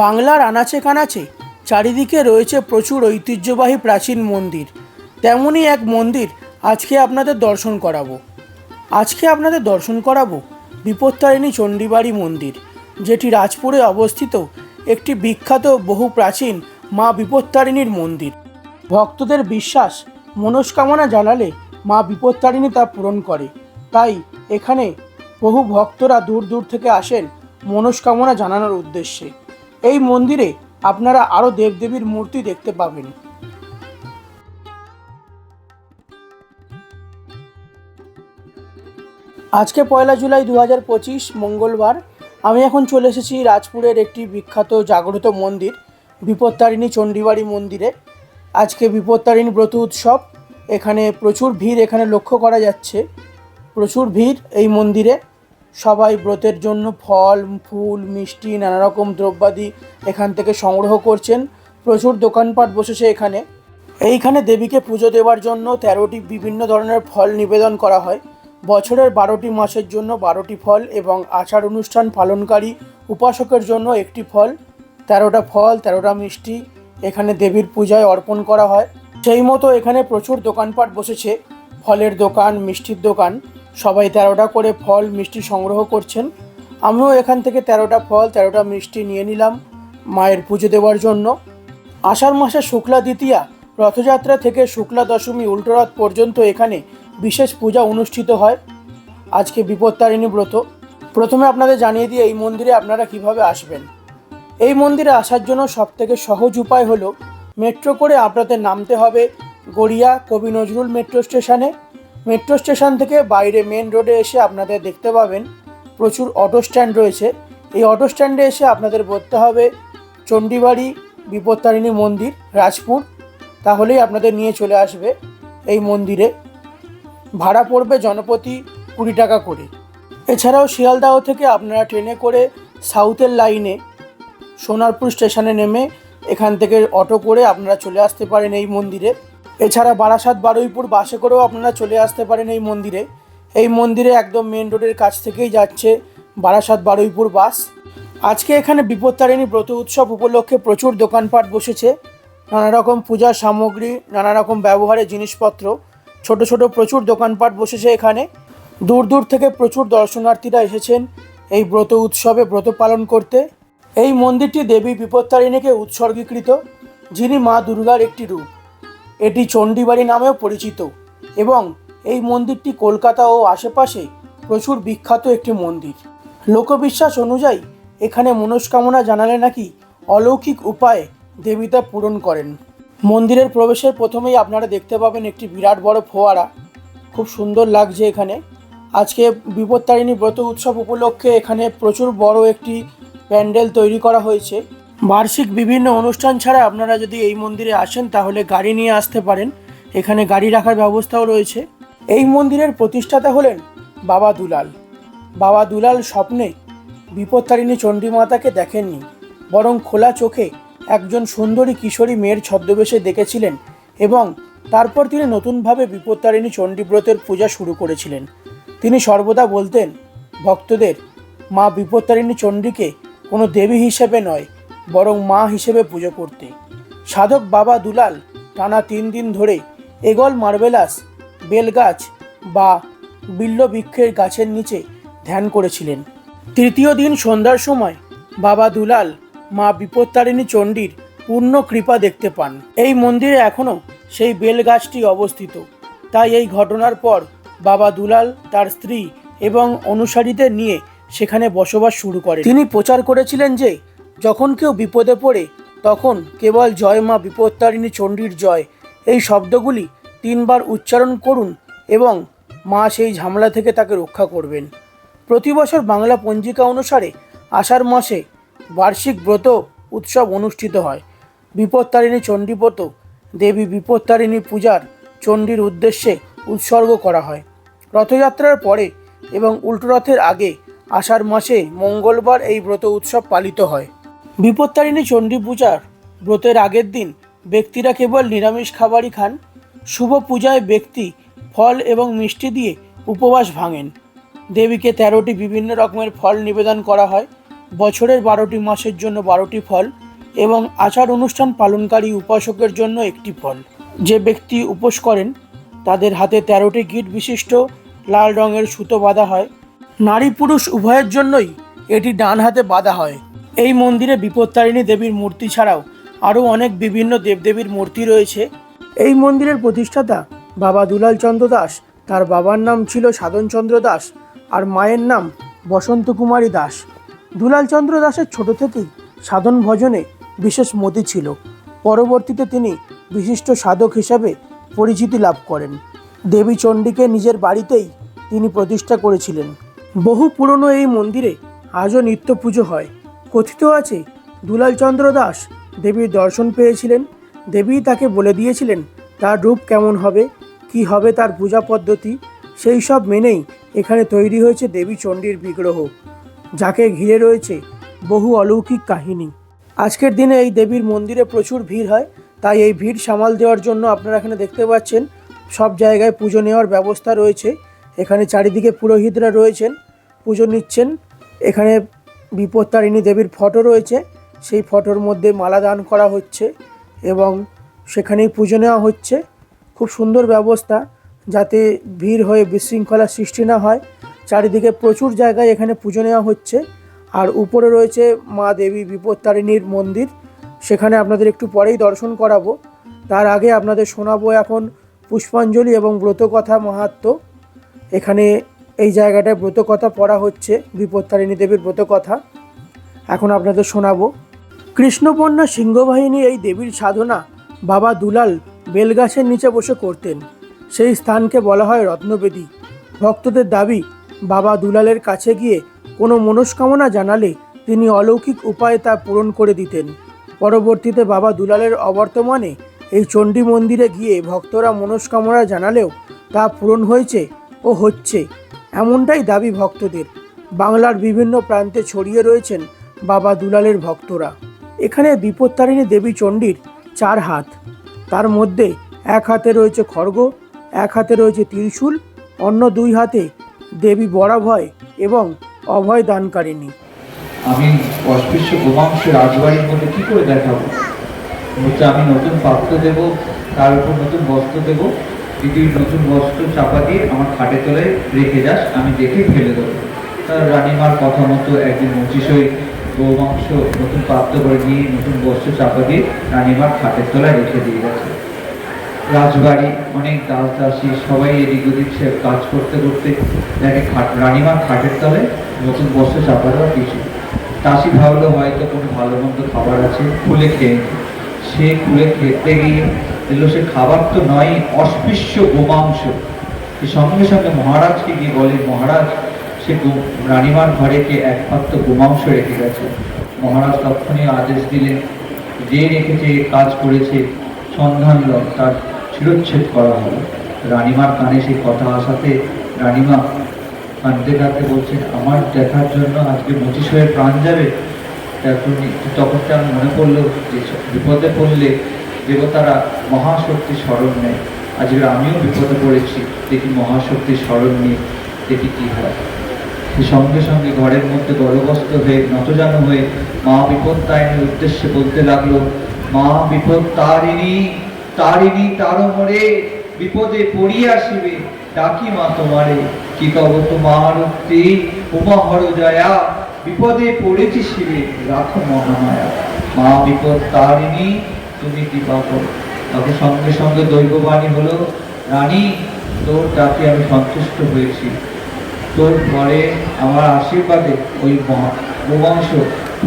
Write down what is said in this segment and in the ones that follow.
বাংলার আনাচে কানাচে চারিদিকে রয়েছে প্রচুর ঐতিহ্যবাহী প্রাচীন মন্দির। তেমনই এক মন্দির আজকে আপনাদের দর্শন করাবো। আজকে আপনাদের দর্শন করাবো বিপত্তারিণী চণ্ডীবাড়ি মন্দির, যেটি রাজপুরে অবস্থিত একটি বিখ্যাত বহু প্রাচীন মা বিপত্তারিণীর মন্দির। ভক্তদের বিশ্বাস, মনস্কামনা জানালে মা বিপত্তারিণী তা পূরণ করে। তাই এখানে বহু ভক্তরা দূর দূর থেকে আসেন মনস্কামনা জানানোর উদ্দেশ্যে। এই মন্দিরে আপনারা আরও দেবদেবীর মূর্তি দেখতে পাবেন। আজকে পয়লা জুলাই দু হাজার পঁচিশ, মঙ্গলবার। আমি এখন চলে এসেছি রাজপুরের একটি বিখ্যাত জাগ্রত মন্দির, বিপত্তারিণী চণ্ডীবাড়ি মন্দিরে। আজকে বিপত্তারিণী ব্রত উৎসব, এখানে প্রচুর ভিড় এখানে লক্ষ্য করা যাচ্ছে। প্রচুর ভিড় এই মন্দিরে। সবাই ব্রতের জন্য ফল, ফুল, মিষ্টি নানা রকম দ্রব্যাদি এখান থেকে সংগ্রহ করছেন। প্রচুর দোকানপাট বসেছে এখানে। এইখানে দেবীকে পুজো দেওয়ার জন্য তেরোটি বিভিন্ন ধরনের ফল নিবেদন করা হয়। বছরের বারোটি মাসের জন্য বারোটি ফল এবং আচার অনুষ্ঠান পালনকারী উপাসকের জন্য একটি ফল। তেরোটা ফল, তেরোটা মিষ্টি এখানে দেবীর পূজায় অর্পণ করা হয়। সেই মতো এখানে প্রচুর দোকানপাট বসেছে। ফলের দোকান, মিষ্টির দোকান। সবাই তেরোটা করে ফল, মিষ্টি সংগ্রহ করছেন। আমিও এখান থেকে তেরোটা ফল, তেরোটা মিষ্টি নিয়ে নিলাম মায়ের পুজো দেওয়ার জন্য। আষাঢ় মাসে শুক্লা দ্বিতীয়া, রথযাত্রা থেকে শুক্লা দশমী উল্টোরথ পর্যন্ত এখানে বিশেষ পূজা অনুষ্ঠিত হয়। আজকে বিপত্তারিণী ব্রত। প্রথমে আপনাদের জানিয়ে দিয়ে এই মন্দিরে আপনারা কীভাবে আসবেন। এই মন্দিরে আসার জন্য সবথেকে সহজ উপায় হলো মেট্রো করে আপনাদের নামতে হবে গড়িয়া কবি নজরুল মেট্রো স্টেশনে মেট্রো স্টেশন থেকে বাইরে মেন রোডে এসে আপনাদের দেখতে পাবেন প্রচুর অটো স্ট্যান্ড রয়েছে। এই অটো স্ট্যান্ডে এসে আপনাদের বলতে হবে চণ্ডীবাড়ি বিপত্তারিণী মন্দির, রাজপুর। তাহলেই আপনাদের নিয়ে চলে আসবে এই মন্দিরে। ভাড়া পড়বে জনপ্রতি কুড়ি টাকা করে। এছাড়াও শিয়ালদাহ থেকে আপনারা ট্রেনে করে সাউথের লাইনে সোনারপুর স্টেশনে নেমে এখান থেকে অটো করে আপনারা চলে আসতে পারেন এই মন্দিরে। এছাড়া বারাসাত বারুইপুর বাসে করেও আপনারা চলে আসতে পারেন এই মন্দিরে। এই মন্দিরে একদম মেন রোডের কাছ থেকেই যাচ্ছে বারাসাত বারুইপুর বাস। আজকে এখানে বিপত্তারিণী ব্রত উৎসব উপলক্ষে প্রচুর দোকানপাট বসেছে। নানা রকম পূজার সামগ্রী নানা রকম ব্যবহারের জিনিসপত্র, ছোট ছোট প্রচুর দোকানপাট বসেছে এখানে। দূর দূর থেকে প্রচুর দর্শনার্থীরা এসেছেন এই ব্রত উৎসবে ব্রত পালন করতে। এই মন্দিরটি দেবী বিপত্তারিণীকে উৎসর্গীকৃত, যিনি মা দুর্গার একটি রূপ। এটি চণ্ডীবাড়ি নামেও পরিচিত এবং এই মন্দিরটি কলকাতা ও আশেপাশে প্রচুর বিখ্যাত একটি মন্দির। লোকবিশ্বাস অনুযায়ী এখানে মনস্কামনা জানালে নাকি অলৌকিক উপায়ে দেবী তা পূরণ করেন। মন্দিরের প্রবেশের প্রথমেই আপনারা দেখতে পাবেন একটি বিরাট বড় ফোয়ারা। খুব সুন্দর লাগছে এখানে। আজকে বিপত্তারিণী ব্রত উৎসব উপলক্ষে এখানে প্রচুর বড় একটি প্যান্ডেল তৈরি করা হয়েছে। বার্ষিক বিভিন্ন অনুষ্ঠান ছাড়া আপনারা যদি এই মন্দিরে আসেন, তাহলে গাড়ি নিয়ে আসতে পারেন। এখানে গাড়ি রাখার ব্যবস্থাও রয়েছে। এই মন্দিরের প্রতিষ্ঠাতা হলেন বাবা দুলাল। বাবা দুলাল স্বপ্নে বিপত্তারিণী চণ্ডীমাতাকে দেখেননি, বরং খোলা চোখে একজন সুন্দরী কিশোরী মেয়ের ছদ্মবেশে দেখেছিলেন এবং তারপর তিনি নতুনভাবে বিপত্তারিণী চণ্ডীব্রতের পূজা শুরু করেছিলেন। তিনি সর্বদা বলতেন, ভক্তদের, মা বিপত্তারিণী চণ্ডীকে কোনো দেবী হিসেবে নয় বরং মা হিসেবে পুজো করতে। সাধক বাবা দুলাল টানা তিন দিন ধরে এগল মার্বেলাস, বেলগাছ বা বিল্ল বৃক্ষের গাছের নিচে ধ্যান করেছিলেন। তৃতীয় দিন সন্ধ্যার সময় বাবা দুলাল মা বিপত্তারিণী চণ্ডীর পূর্ণ কৃপা দেখতে পান। এই মন্দিরে এখনও সেই বেল গাছটি অবস্থিত। তাই এই ঘটনার পর বাবা দুলাল তার স্ত্রী এবং অনুসারীদের নিয়ে সেখানে বসবাস শুরু করে তিনি প্রচার করেছিলেন যে যখন কেউ বিপদে পড়ে, তখন কেবল জয় মা বিপত্তারিণী চণ্ডীর জয়। এই শব্দগুলি তিনবার উচ্চারণ করুন এবং মা সেই ঝামেলা থেকে তাকে রক্ষা করবেন। প্রতি বছর বাংলা পঞ্জিকা অনুসারে আষাঢ় মাসে বার্ষিক ব্রত উৎসব অনুষ্ঠিত হয়। বিপত্তারিণী চণ্ডীব্রত দেবী বিপত্তারিণী পূজার চণ্ডীর উদ্দেশ্যে উৎসর্গ করা হয়। রথযাত্রার পরে এবং উল্টোরথের আগে আষাঢ় মাসে মঙ্গলবার এই ব্রত উৎসব পালিত হয়। বিপত্তারিণী চণ্ডী পূজার ব্রতের আগের দিন ব্যক্তিরা কেবল নিরামিষ খাবারই খান। শুভ পূজায় ব্যক্তি ফল এবং মিষ্টি দিয়ে উপবাস ভাঙেন। দেবীকে তেরোটি বিভিন্ন রকমের ফল নিবেদন করা হয়। বছরের বারোটি মাসের জন্য বারোটি ফল এবং আচার অনুষ্ঠান পালনকারী উপাসকের জন্য একটি ফল। যে ব্যক্তি উপোস করেন, তাদের হাতে তেরোটি গিট বিশিষ্ট লাল রঙের সুতো বাঁধা হয়। নারী পুরুষ উভয়ের জন্যই এটি ডান হাতে বাঁধা হয়। এই মন্দিরে বিপত্তারিণী দেবীর মূর্তি ছাড়াও আরও অনেক বিভিন্ন দেবদেবীর মূর্তি রয়েছে। এই মন্দিরের প্রতিষ্ঠাতা বাবা দুলাল চন্দ্র দাস, তার বাবার নাম ছিল সাধনচন্দ্র দাস আর মায়ের নাম বসন্ত কুমারী দাস। দুলাল চন্দ্র দাসের ছোট থেকেই সাধন ভজনে বিশেষ মতি ছিল। পরবর্তীতে তিনি বিশিষ্ট সাধক হিসাবে পরিচিতি লাভ করেন। দেবী চণ্ডীকে নিজের বাড়িতেই তিনি প্রতিষ্ঠা করেছিলেন। বহু পুরনো এই মন্দিরে আজও নিত্য পুজো হয়। কথিত আছে দুলাল চন্দ্র দাস দেবীর দর্শন পেয়েছিলেন। দেবী তাকে বলে দিয়েছিলেন, তার রূপ কেমন হবে? কি হবে তার পূজা পদ্ধতি? সেই সব মেনেই এখানে তৈরি হয়েছে দেবী চণ্ডীর বিগ্রহ, যাকে ঘিরে রয়েছে বহু অলৌকিক কাহিনী। আজকের দিনে এই দেবীর মন্দিরে প্রচুর ভিড় হয়, তাই এই ভিড় সামাল দেওয়ার জন্য আপনারা এখানে দেখতে পাচ্ছেন, সব জায়গায় পুজো নেওয়ার ব্যবস্থা রয়েছে। এখানে চারিদিকে পুরোহিতরা রয়েছেন, পুজো নিচ্ছেন। এখানে বিপত্তারিণী দেবীর ফটো রয়েছে। সেই ফটোর মধ্যে মালা দান করা হচ্ছে এবং সেখানেই পুজো নেওয়া হচ্ছে। খুব সুন্দর ব্যবস্থা যাতে ভিড় হয়ে বিশৃঙ্খলা সৃষ্টি না হয়। চারিদিকে প্রচুর জায়গায় এখানে পুজো নেওয়া হচ্ছে। আর উপরে রয়েছে মা দেবী বিপত্তারিণীর মন্দির। সেখানে আপনাদের একটু পরেই দর্শন করাবো। তার আগে আপনাদের শোনাবো এখন পুষ্পাঞ্জলি এবং ব্রতকথা মাহাত্ম্য এখানে এই জায়গাটায় ব্রতকথা পড়া হচ্ছে, বিপত্তারিণী দেবীর ব্রতকথা এখন আপনাদের শোনাবো। কৃষ্ণপর্ণা সিংহবাহিনী এই দেবীর সাধনা বাবা দুলাল বেলগাছের নিচে বসে করতেন। সেই স্থানকে বলা হয় রত্নবেদী। ভক্তদের দাবি, বাবা দুলালের কাছে গিয়ে কোনো মনস্কামনা জানালে তিনি অলৌকিক উপায়ে তা পূরণ করে দিতেন। পরবর্তীতে বাবা দুলালের অবর্তমানে এই চণ্ডী মন্দিরে গিয়ে ভক্তরা মনস্কামনা জানালেও তা পূরণ হয়েছে ও হচ্ছে। এমনটাই দাবি ভক্তদের। বাংলার বিভিন্ন প্রান্তে ছড়িয়ে রয়েছেন বাবা দুলালের ভক্তরা। এখানে বিপত্তারিণী দেবী চণ্ডীর চার হাত। তার মধ্যে এক হাতে রয়েছে খড়গ, এক হাতে রয়েছে ত্রিশূল, অন্য দুই হাতে দেবী বরাভয় এবং অভয় দানকারিণী। আমি অস্পৃশ্য গোমাংস রাজবাড়ির মধ্যে কি করে দেখাবো? আমি নতুন পাত্র দেব, তার উপর নতুন বস্ত্র দেব পৃথিবীর নতুন বস্ত্র চাপা দিয়ে আমার খাটে তলায় রেখে যাস, আমি দেখে ফেলে দেবো। তার রানীমার কথা মতো একদিন মচিসই গোমাংস নতুন পাত্র করে নিয়ে নতুন বস্ত্র চাপা দিয়ে রানীমার খাটের তলায় রেখে দিয়ে গেছে। রাজবাড়ি, অনেক দাস দাসী, সবাই এদিক ওদিক সে কাজ করতে করতে দেখে খাট, রানীমার খাটের তলায় নতুন বস্ত্র চাপা দেওয়া কিছু দাসী ভাবলো, হয়তো কোনো ভালো মন্দ খাবার আছে, খুলে খেয়ে। সে খুলে খেতে গিয়ে এলো সে খাবার তো নয়, অস্পৃশ্য গোমাংস। সে সঙ্গে সঙ্গে মহারাজকে গিয়ে বলে, মহারাজ, সে রানীমার ঘরে কে একমাত্র গোমাংস রেখে গেছে। মহারাজ তখনই আদেশ দিলেন, যে রেখেছে কাজ করেছে, সন্ধান লন, তার শিরোচ্ছেদ করা হলো রানীমার কানে সেই কথা আসাতে রানীমা কাঁদতে কাঁদতে বলছেন, আমার দেখার জন্য আজকে পঁচিশ হয়ে প্রাণ যাবে? তখন তখন তার মনে পড়ল যে বিপদে পড়লে দেবতারা মহাশক্তির স্মরণ নেয়। আজকে আমিও বিপদে পড়েছি, দেখি মহাশক্তির স্মরণ নিয়ে দেখি কী হয়। সঙ্গে সঙ্গে ঘরের মধ্যে গর্ভস্ত হয়ে, নতজানু হয়ে মা বিপদ তারিণীর উদ্দেশ্যে বলতে লাগল, মা বিপদ তারিণী তারিণী তার মরে, বিপদে পড়িয়া আসিবে, ডাকি মা তোমারে। কি কব তোমার উক্তি? উমা হর জয়া বিপদে পড়েছি শিবে, রাখো মহামায়া। মা বিপদ তারিণী তুমি কৃপা করো তখন সঙ্গে সঙ্গে দৈববাণী হলো, রানী, তোর ডাকে আমি সন্তুষ্ট হয়েছি। তোর ঘরে আমার আশীর্বাদে ওই গোমাংস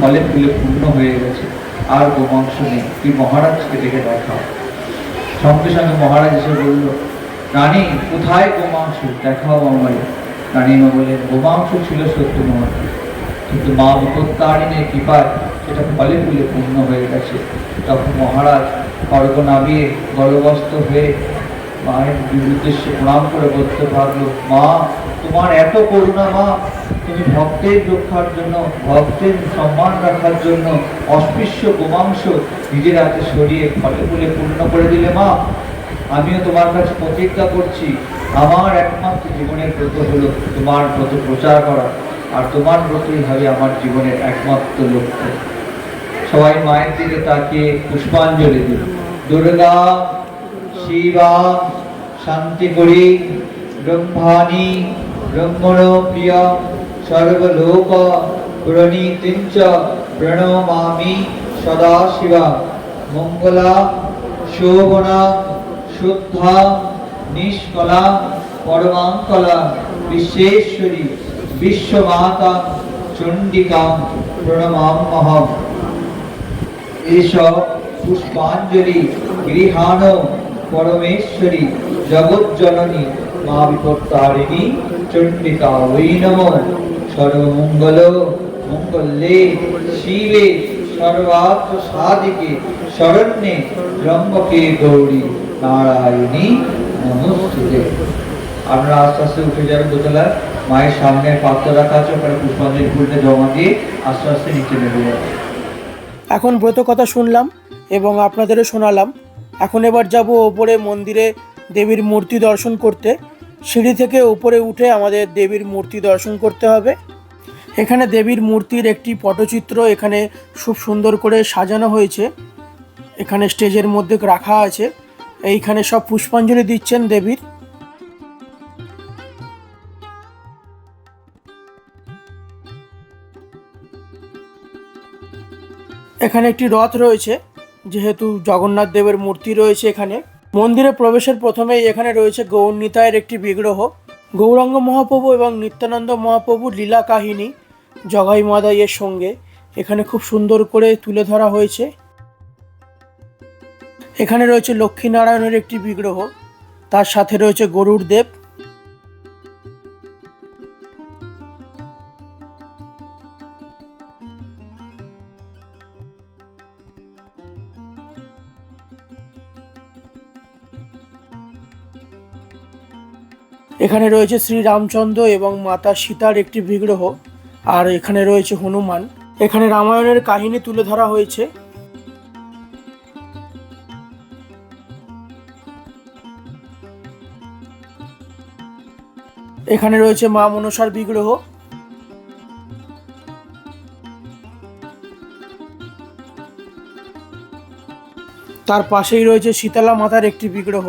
ফলে ফুলে পূর্ণ হয়ে গেছে। আর গোমাংস নেই। তুই মহারাজকে দেখা সঙ্গে সঙ্গে মহারাজ এসে বলল, রানী, কোথায় গোমাংস দেখাও আমায়। রানীমা বললেন গোমাংস ছিল সত্য মহারাজ কিন্তু মা বিপত্তারিণীর কৃপায় সেটা ফলে ফুলে পূর্ণ হয়ে গেছে। তখন মহারাজ খড়গ নামিয়ে গর্ভস্ত হয়ে মায়ের উদ্দেশ্যে প্রণাম করে বলতে পারল, মা, তোমার এত করুণা, মা, তুমি ভক্তের রক্ষার জন্য, ভক্তের সম্মান রাখার জন্য অস্পৃশ্য গোমাংস নিজের হাতে সরিয়ে ফলে ফুলে পূর্ণ করে দিলে, মা। আমিও তোমার কাছে প্রতিজ্ঞা করছি। আমার একমাত্র জীবনের ব্রত হলো তোমার ব্রত প্রচার করা, আর তোমার ব্রতই হবে আমার জীবনের একমাত্র লক্ষ্য। সবাই মায়ের দিকে তাকিয়ে পুষ্পাঞ্জলি দিল দুর্গা, শিবা শান্তি করি ব্রহ্মাণী ব্রহ্মণ প্রিয় সর্বলোক প্রণীতিঞ্চ প্রণমামি সদা শিবা মঙ্গলা, শোভনা, শুদ্ধা নিষ্কলা পরমাঙ্কলা বিশ্বেশ্বরী, বিশ্বমাতা, চণ্ডিকা প্রণমাম্যহম এসব পুষ্পাঞ্জলি, গৃহাণ পরমেশ্বরী, জগজ্জননী মা বিপত্তারিণী চণ্ডিকা ওই সর্বমঙ্গল, মঙ্গলে, শিবে সর্বাত্র সাধিকে, শরণ্যে, ব্রহ্মকে গৌরী নারায়ণী নমস্তুতে। আমরা আস্তে আস্তে উঠে যাবেন দোতলায় মায়ের সামনে পাত্র রাখা আছে, ওখানে পুষ্পাঞ্জলি ফুলটা জমা দিয়ে আস্তে আস্তে নিচে নেমে যাবে। এখন ব্রত কথা শুনলাম এবং আপনাদেরও শোনালাম। এখন এবার যাব ওপরে মন্দিরে দেবীর মূর্তি দর্শন করতে। সিঁড়ি থেকে উপরে উঠে আমাদের দেবীর মূর্তি দর্শন করতে হবে। এখানে দেবীর মূর্তির একটি পটচিত্র এখানে খুব সুন্দর করে সাজানো হয়েছে। এখানে স্টেজের মধ্যে রাখা আছে। এইখানে সব পুষ্পাঞ্জলি দিচ্ছেন দেবীর। এখানে একটি রথ রয়েছে, যেহেতু জগন্নাথ দেবের মূর্তি রয়েছে এখানে। মন্দিরে প্রবেশের প্রথমেই এখানে রয়েছে গৌরনীতায়ের একটি বিগ্রহ। গৌরাঙ্গ মহাপ্রভু এবং নিত্যানন্দ মহাপ্রভুর লীলা কাহিনী জগাই মাদাইয়ের সঙ্গে এখানে খুব সুন্দর করে তুলে ধরা হয়েছে। এখানে রয়েছে লক্ষ্মীনারায়ণের একটি বিগ্রহ, তার সাথে রয়েছে গরুর দেব এখানে রয়েছে শ্রী রামচন্দ্র এবং মাতা সীতার একটি বিগ্রহ, আর এখানে রয়েছে হনুমান। এখানে রামায়ণের কাহিনী তুলে ধরা হয়েছে। এখানে রয়েছে মা মনসার বিগ্রহ। তার পাশেই রয়েছে শীতলা মাতার একটি বিগ্রহ।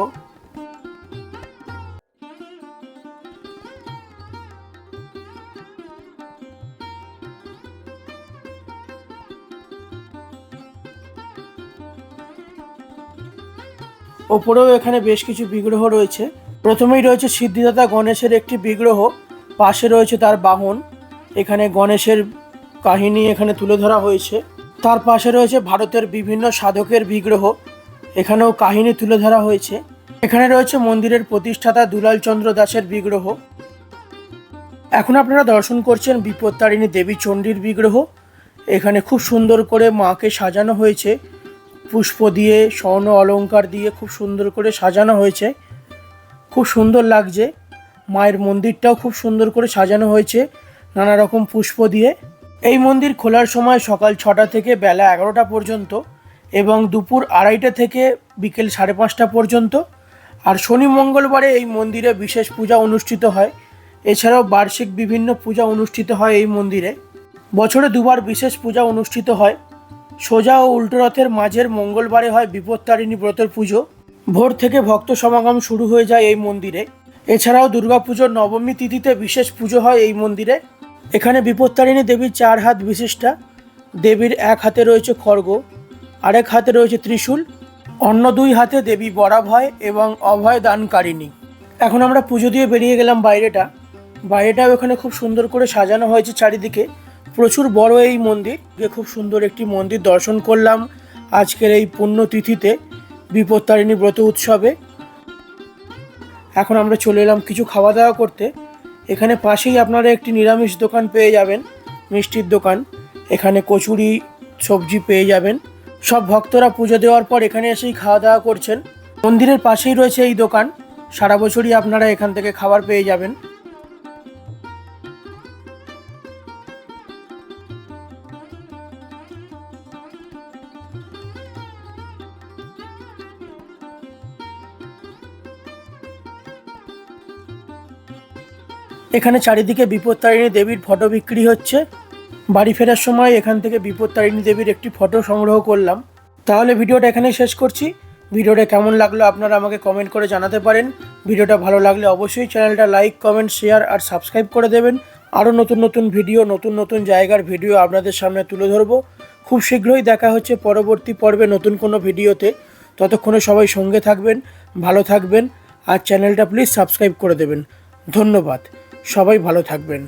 ওপরেও এখানে বেশ কিছু বিগ্রহ রয়েছে। প্রথমেই রয়েছে সিদ্ধিদাতা গণেশের একটি বিগ্রহ, পাশে রয়েছে তার বাহন। এখানে গণেশের কাহিনী এখানে তুলে ধরা হয়েছে। তার পাশে রয়েছে ভারতের বিভিন্ন সাধকের বিগ্রহ, এখানেও কাহিনী তুলে ধরা হয়েছে। এখানে রয়েছে মন্দিরের প্রতিষ্ঠাতা দুলাল চন্দ্র দাসের বিগ্রহ। এখন আপনারা দর্শন করছেন বিপত্তারিণী দেবী চণ্ডীর বিগ্রহ। এখানে খুব সুন্দর করে মাকে সাজানো হয়েছে। পুষ্প দিয়ে, স্বর্ণ অলংকার দিয়ে খুব সুন্দর করে সাজানো হয়েছে। খুব সুন্দর লাগছে। মায়ের মন্দিরটাও খুব সুন্দর করে সাজানো হয়েছে নানা রকম পুষ্প দিয়ে। এই মন্দির খোলার সময় সকাল ছটা থেকে বেলা এগারোটা পর্যন্ত এবং দুপুর আড়াইটা থেকে বিকেল সাড়ে পাঁচটা পর্যন্ত। আর শনি মঙ্গলবারে এই মন্দিরে বিশেষ পূজা অনুষ্ঠিত হয়। এছাড়াও বার্ষিক বিভিন্ন পূজা অনুষ্ঠিত হয় এই মন্দিরে। বছরে দুবার বিশেষ পূজা অনুষ্ঠিত হয়। সোজা ও উল্টো রথের মাঝের মঙ্গলবারে হয় বিপত্তারিণী ব্রতের পুজো। ভোর থেকে ভক্ত সমাগম শুরু হয়ে যায় এই মন্দিরে। এছাড়াও দুর্গাপুজোর নবমী তিথিতে বিশেষ পুজো হয় এই মন্দিরে। এখানে বিপত্তারিণী দেবীর চার হাত বিশিষ্টা, দেবীর এক হাতে রয়েছে খড়গ, আরেক হাতে রয়েছে ত্রিশূল, অন্য দুই হাতে দেবী বরাভয় এবং অভয় দানকারিণী। এখন আমরা পুজো দিয়ে বেরিয়ে গেলাম বাইরেটা। বাইরেটাও এখানে খুব সুন্দর করে সাজানো হয়েছে চারিদিকে। প্রচুর বড় এই মন্দির, যে খুব সুন্দর একটি মন্দির দর্শন করলাম আজকের এই পুণ্যতিথিতে, বিপত্তারিণী ব্রত উৎসবে। এখন আমরা চলে এলাম কিছু খাওয়া দাওয়া করতে। এখানে পাশেই আপনারা একটি নিরামিষ দোকান পেয়ে যাবেন, মিষ্টির দোকান। এখানে কচুরি, সবজি পেয়ে যাবেন। সব ভক্তরা পুজো দেওয়ার পর এখানে এসেই খাওয়া দাওয়া করছেন। মন্দিরের পাশেই রয়েছে এই দোকান। সারা বছরই আপনারা এখান থেকে খাবার পেয়ে যাবেন। এখানে চারিদিকে বিপত্তারিণী দেবীর ফটো বিক্রি হচ্ছে। বাড়ি ফেরার সময় এখান থেকে বিপত্তারিণী দেবীর একটি ফটো সংগ্রহ করলাম। তাহলে ভিডিওটা এখানেই শেষ করছি। ভিডিওটা কেমন লাগল আপনারা আমাকে কমেন্ট করে জানাতে পারেন। ভিডিওটা ভালো লাগলে অবশ্যই চ্যানেলটা লাইক কমেন্ট শেয়ার আর সাবস্ক্রাইব করে দেবেন। আরও নতুন নতুন ভিডিও, নতুন নতুন জায়গার ভিডিও আপনাদের সামনে তুলে ধরবো। খুব শীঘ্রই দেখা হচ্ছে পরবর্তী পর্বে নতুন কোনো ভিডিওতে। ততক্ষণে সবাই সঙ্গে থাকবেন, ভালো থাকবেন আর চ্যানেলটা প্লিজ সাবস্ক্রাইব করে দেবেন। ধন্যবাদ। সবাই ভালো থাকবেন।